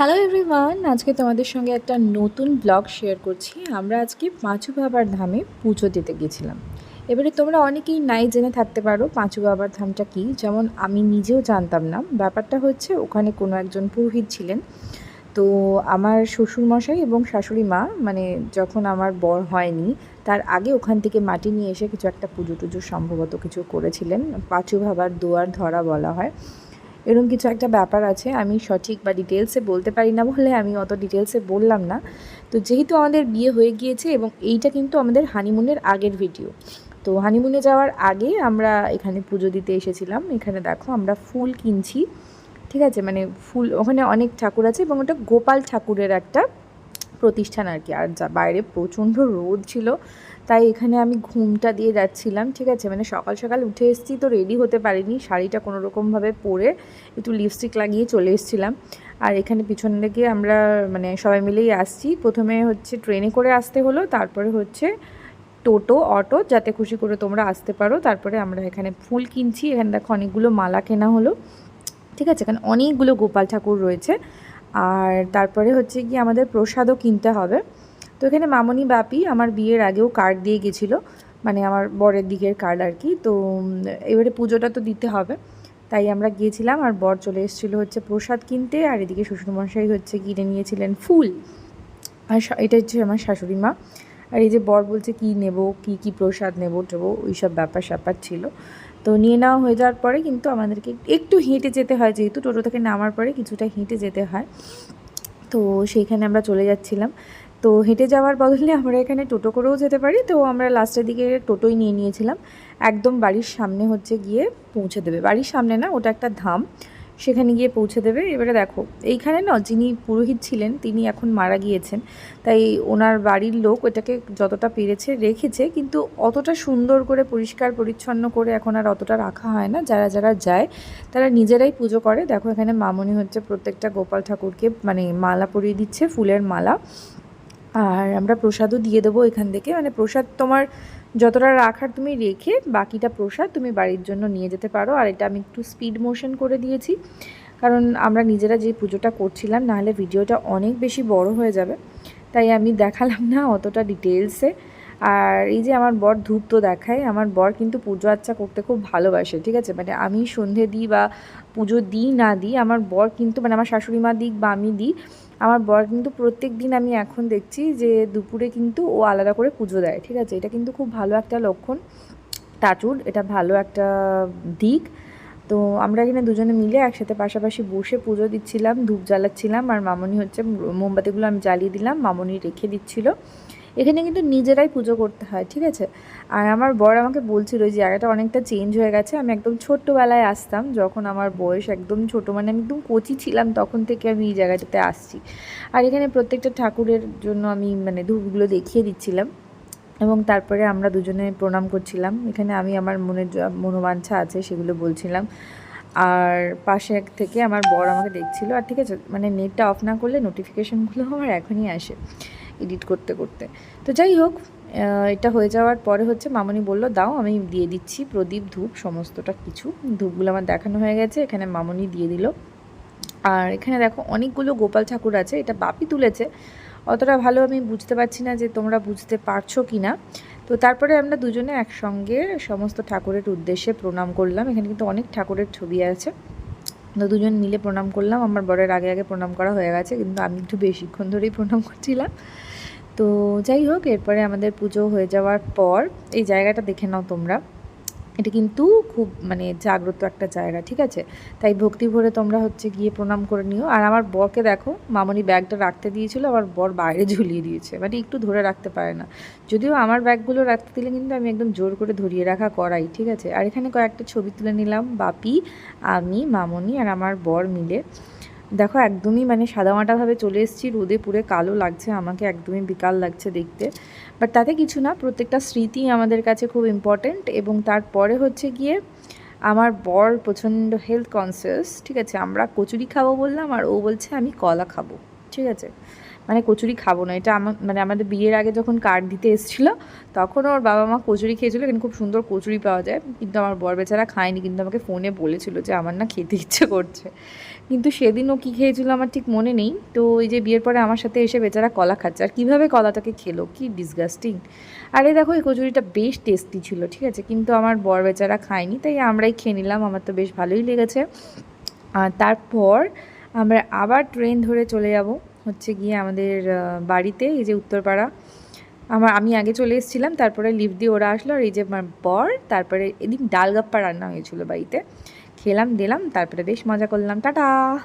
Hello everyone আজকে তোমাদের সঙ্গে একটা নতুন ব্লগ শেয়ার করছি। আমরা আজকে পাঁচু বাবার ধামে পুজো দিতে গেছিলাম। এবারে তোমরা অনেকেই নাই জেনে থাকতে পারো পাঁচু বাবার ধামটা কি। যেমন আমি নিজেও জানতাম না। ব্যাপারটা হচ্ছে, ওখানে কোনো একজন পুরোহিত ছিলেন। তো আমার শ্বশুরমশাই এবং শাশুড়ি মা মানে যখন আমার বর হয়নি, তার আগে ওখান থেকে মাটি নিয়ে এসে কিছু একটা পুজো টুজো সম্ভবত কিছু করেছিলেন। পাঁচু বাবার দোয়ার ধরা বলা হয়। এরকম কিছু একটা ব্যাপার আছে, আমি সঠিক বা ডিটেলসে বলতে পারি না বলে আমি অত ডিটেলসে বললাম না। তো যেহেতু আমাদের বিয়ে হয়ে গিয়েছে এবং এইটা কিন্তু আমাদের হানিমুনের আগের ভিডিও তো হানিমুনে যাওয়ার আগে আমরা এখানে পুজো দিতে এসেছিলাম। এখানে দেখো আমরা ফুল কিনছি, ঠিক আছে? মানে ফুল, ওখানে অনেক ঠাকুর আছে এবং ওটা গোপাল ঠাকুরের একটা প্রতিষ্ঠান আর কি। আর যা বাইরে প্রচণ্ড রোদ ছিল তাই এখানে আমি ঘুমটা দিয়ে যাচ্ছিলাম, ঠিক আছে? মানে সকাল সকাল উঠে এসেছি তো রেডি হতে পারিনি, শাড়িটা কোনো রকমভাবে পরে একটু লিপস্টিক লাগিয়ে চলে এসেছিলাম। আর এখানে পিছন দিকে আমরা মানে সবাই মিলেই আসছি। প্রথমে হচ্ছে ট্রেনে করে আসতে হলো, তারপরে হচ্ছে টোটো, অটো, যাতে খুশি করে তোমরা আসতে পারো। তারপরে আমরা এখানে ফুল কিনছি, এখানে দেখো অনেকগুলো মালা কেনা হলো, ঠিক আছে? এখানে অনেকগুলো গোপাল ঠাকুর রয়েছে। আর তারপরে হচ্ছে কি আমাদের প্রসাদও কিনতে হবে। তো এখানে মামনি বাপি আমার বিয়ের আগেও কার্ড দিয়ে গেছিল মানে আমার বরের দিকের কার্ড আর কি। তো এবারে পুজোটা তো দিতে হবে। তাই আমরা গিয়েছিলাম আর বর চলে এসেছিল হচ্ছে প্রসাদ কিনতে আর এদিকে শ্বশুরমশাই হচ্ছে কিনে নিয়েছিলেন ফুল। আর এটা হচ্ছে আমার শাশুড়ি মা। আর এই যে বর বলছে কি নেব, কি কি প্রসাদ নেব টেবো ওইসব ব্যাপার স্যাপার ছিল। তো নিয়ে নেওয়া হয়ে যাওয়ার পরে কিন্তু আমাদেরকে একটু হেঁটে যেতে হয়, যেহেতু টোটো থেকে নামার পরে কিছুটা হেঁটে যেতে হয়। তো সেইখানে আমরা চলে যাচ্ছিলাম। তো হেঁটে যাওয়ার বদলে আমরা এখানে টোটো করেও যেতে পারি। তো আমরা লাস্টের দিকে টোটোই নিয়ে নিয়েছিলাম। একদম বাড়ির সামনে হচ্ছে গিয়ে পৌঁছে দেবে। বাড়ির সামনে না, ওটা একটা ধাম। সেখানে গিয়ে পৌঁছে দেবে। এবারে দেখো, এইখানে না যিনি পুরোহিত ছিলেন, তিনি এখন মারা গিয়েছেন। তাই ওনার বাড়ির লোক ওটাকে যতটা পেরেছে, রেখেছে। কিন্তু অতটা সুন্দর করে, পরিষ্কার, পরিচ্ছন্ন করে এখন আর অতটা রাখা হয় না। যারা যারা যায়, তারা নিজেরাই পুজো করে। দেখো এখানে মামনি হচ্ছে প্রত্যেকটা গোপাল ঠাকুরকে মানে মালা পরিয়ে দিচ্ছে, ফুলের মালা। আর আমরা প্রসাদও দিয়ে দেবো এখান থেকে। মানে প্রসাদ তোমার যতটা রাখার তুমি রেখে বাকিটা প্রসাদ তুমি বাড়ির জন্য নিয়ে যেতে পারো। আর এটা আমি একটু স্পিড মোশন করে দিয়েছি। কারণ আমরা নিজেরা যে পুজোটা করছিলাম, নাহলে ভিডিওটা অনেক বেশি বড় হয়ে যাবে। তাই আমি দেখালাম না অতটা ডিটেলসে আর এই যে আমার বর ধূপ তো দেখায়, আমার বর কিন্তু পুজো আচ্চা করতে খুব ভালোবাসে, ঠিক আছে? মানে আমি সন্ধে দিই বা পুজো দিই না দিই, আমার বর কিন্তু মানে আমার শাশুড়ি মা দিক বা আমি দিই আমার বর কিন্তু প্রত্যেক দিন আমি এখন দেখছি যে দুপুরে কিন্তু ও আলাদা করে পুজো দেয়, ঠিক আছে? এটা কিন্তু খুব ভালো একটা লক্ষণ। টাচুর এটা ভালো একটা দিক। তো আমরা এখানে দুজনে মিলে একসাথে পাশাপাশি বসে পুজো দিচ্ছিলাম, ধূপ জ্বালাচ্ছিলাম, আর মামনি হচ্ছে মোমবাতিগুলো আমি জ্বালিয়ে দিলাম, মামনি রেখে দিচ্ছিল। এখানে কিন্তু নিজেরাই পুজো করতে হয়, ঠিক আছে? আর আমার বর আমাকে বলছিল যে জায়গাটা অনেকটা চেঞ্জ হয়ে গেছে। আমি একদম ছোট্টবেলায় আসতাম, যখন আমার বয়স একদম ছোট মানে আমি একদম কচি ছিলাম, তখন থেকে আমি এই জায়গাটাতে আসছি। আর এখানে প্রত্যেকটা ঠাকুরের জন্য আমি মানে ধূপগুলো দেখিয়ে দিচ্ছিলাম এবং তারপরে আমরা দুজনে প্রণাম করছিলাম। এখানে আমি আমার মনের মনোবাঞ্ছা আছে সেগুলো বলছিলাম। আর পাশে এক থেকে আমার বর আমাকে দেখছিল। আর ঠিক আছে মানে নেটটা অফ না করলে নোটিফিকেশানগুলো আমার এখনই আসে। এডিট করতে করতে। তো যাই হোক এটা হয়ে যাওয়ার পরে হচ্ছে মামনি বলল, দাও, আমি দিয়ে দিচ্ছি প্রদীপ, ধূপ, সমস্তটা কিছু। ধূপগুলো আমার দেখানো হয়ে গেছে, এখানে মামনি দিয়ে দিল। আর এখানে দেখো, অনেকগুলো গোপাল ঠাকুর আছে, এটা বাপি তুলেছে। অতটা ভালো আমি বুঝতে পারছি না যে তোমরা বুঝতে পারছ কি না তো তারপরে আমরা দুজনে একসঙ্গে সমস্ত ঠাকুরের উদ্দেশ্যে প্রণাম করলাম। এখানে কিন্তু অনেক ঠাকুরের ছবি আছে। তো দুজন মিলে প্রণাম করলাম। আমার বরের আগে আগে প্রণাম করা হয়ে গেছে, কিন্তু আমি একটু বেশিক্ষণ ধরেই প্রণাম করছিলাম। তো যাই হোক, এরপরে আমাদের পুজো হয়ে যাওয়ার পর এই জায়গাটা দেখে নাও তোমরা। এটা কিন্তু খুব মানে জাগ্রত একটা জায়গা, ঠিক আছে? তাই ভক্তি ভরে তোমরা হচ্ছে গিয়ে প্রণাম করে নিও। আর আমার বরকে দেখো, মামনি ব্যাগটা রাখতে দিয়েছিল আমার বর বাইরে ঝুলিয়ে দিয়েছে। মানে একটু ধরে রাখতে পারে না। যদিও আমার ব্যাগগুলো রাখতে দিলে কিন্তু আমি একদম জোর করে ধরিয়ে রাখা করাই, ঠিক আছে? আর এখানে কয়েকটা ছবি তুলে নিলাম, বাপি, আমি, মামনি আর আমার বর মিলে। দেখো, একদমই মানে সাদামাটাভাবে চলে এসেছি, রোদে পুরে কালো লাগছে, আমাকে একদমই বিকাল লাগছে দেখতে। বাট তাতে কিছু না, প্রত্যেকটা স্মৃতি আমাদের কাছে খুব ইম্পর্ট্যান্ট এবং তারপরে হচ্ছে গিয়ে আমার বর প্রচণ্ড হেলথ কনসিয়াস ঠিক আছে? আমরা কচুরি খাব বললাম আর ও বলছে, আমি কলা খাব। ঠিক আছে? মানে কচুরি খাব না। এটা আমার মানে আমাদের বিয়ের আগে যখন কার্ড দিতে এসেছিল, তখন ওর বাবা মা কচুরি খেয়েছিলো এখানে খুব সুন্দর কচুরি পাওয়া যায়। কিন্তু আমার বর বেচারা খায়নি, কিন্তু আমাকে ফোনে বলেছিল যে আমার না খেতে ইচ্ছে করছে। কিন্তু সেদিন ও কী খেয়েছিল আমার ঠিক মনে নেই। তো এই যে বিয়ের পরে আমার সাথে এসে বেচারা কলা খাচ্ছে। আর কীভাবে কলাটাকে খেলো? কি ডিসগাস্টিং আর দেখো, এই কচুরিটা বেশ টেস্টি ছিল, ঠিক আছে? কিন্তু আমার বর বেচারা খায়নি, তাই আমরাই খেয়ে নিলাম। আমার তো বেশ ভালোই লেগেছে। তারপর আমরা আবার ট্রেন ধরে চলে যাব। হচ্ছে গিয়ে আমাদের বাড়িতে, এই যে উত্তরপাড়া। আমার, আমি আগে চলে এসেছিলাম, তারপরে লিফট দিয়ে ওরা আসলো, আর এই যে আমার বর, তারপরে এদিন ডালগাপ্পা রান্না হয়েছিল বাড়িতে। খেলাম, দিলাম, তারপরে বেশ মজা করলাম। টাটা!